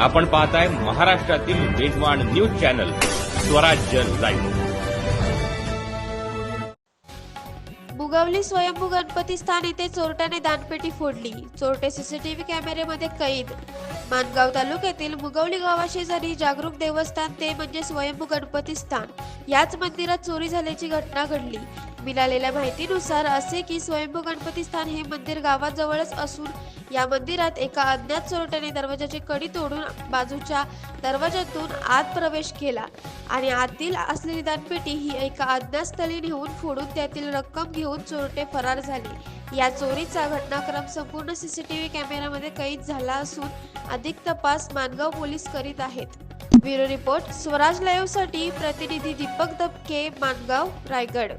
आपण पाहताय महाराष्ट्रातील वेगवान न्यूज चॅनल स्वराज्य लाईव्ह. बुगावली स्वयंभू गणपती स्थान येथे चोरट्याने दानपेटी फोडली. चोरटे सीसीटीव्ही कॅमेऱ्यामध्ये कैद. मानगाव तालुक्यातील मुगवली गावाशेजारी जागरूक देवस्थान ते म्हणजे स्वयंभू गणपती स्थान. याच मंदिरात चोरी झाल्याची घटना घडली. मिळालेल्या माहितीनुसार असे की स्वयंभू गणपती स्थान हे मंदिर गावाजवळच असून या मंदिरात एका अज्ञात चोरट्याने दरवाजाची कडी तोडून बाजूच्या दरवाजातून आत प्रवेश केला आणि आतील असलेली दानपेटी ही एका अज्ञात स्थळी नेऊन फोडून त्यातील रक्कम घेऊन चोरटे फरार झाले. या चोरीचा घटनाक्रम संपूर्ण सीसीटीव्ही कॅमेऱ्यामध्ये कैद झाला असून अधिक तपास मानगाव पोलीस करीत आहेत. Bureau report. स्वराज लाईव्हसाठी प्रतिनिधी दीपक दबके मानगाव रायगड.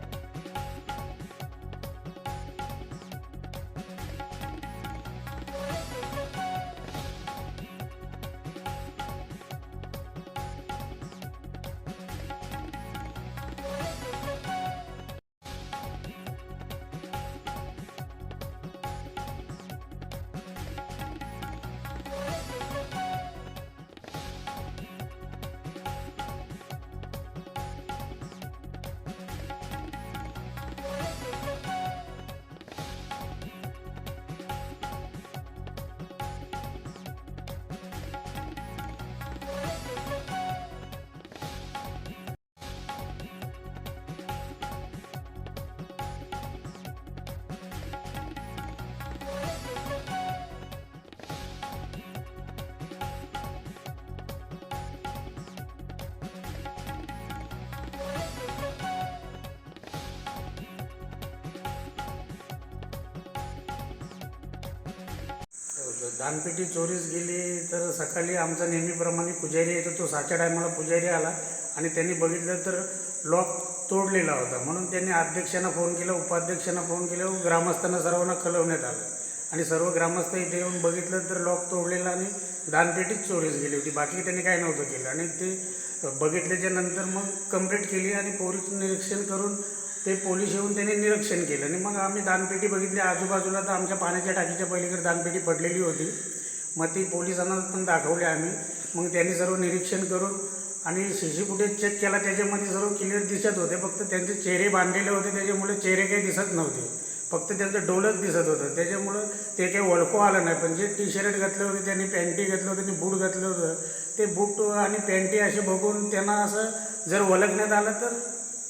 दानपेटी चोरीस गेली तर सकाळी आमचा नेहमीप्रमाणे पुजारी येतो तो सातच्या टायमाला पुजारी आला आणि त्यांनी बघितलं तर लॉक तोडलेला होता. म्हणून त्यांनी अध्यक्षांना फोन केला उपाध्यक्षांना फोन केला व ग्रामस्थांना सर्वांना कळवण्यात आलं. आणि सर्व ग्रामस्थ इथे येऊन बघितलं तर लॉक तोडलेला आणि दानपेटीच चोरीस गेली होती. बाकी त्यांनी काय नव्हतं केलं. आणि ते बघितल्याच्या नंतर मग कंप्लीट केली आणि पोलीस निरीक्षण करून ते पोलीस येऊन त्यांनी निरीक्षण केलं. आणि मग आम्ही दानपेटी बघितली. आजूबाजूला तर आमच्या पाण्याच्या टाकीच्या पलीकडे दानपेटी पडलेली होती. मग ती पोलिसांना पण दाखवली आम्ही. मग त्यांनी सर्व निरीक्षण करून आणि सी सी फुटेज चेक केला. त्याच्यामध्ये सर्व क्लिअर दिसत होते. फक्त त्यांचे चेहरे बांधलेले होते. त्याच्यामुळे चेहरे काही दिसत नव्हते. फक्त त्यांचं डोलच दिसत होतं. त्याच्यामुळं ते काही ओळखू आलं नाही. पण जे टी शर्ट घातले होते त्यांनी पॅन्टी घातलं होतं त्यांनी बूट घातलं होतं. ते बूट आणि पॅन्टी असे बघून त्यांना असं जर ओळखण्यात आलं तर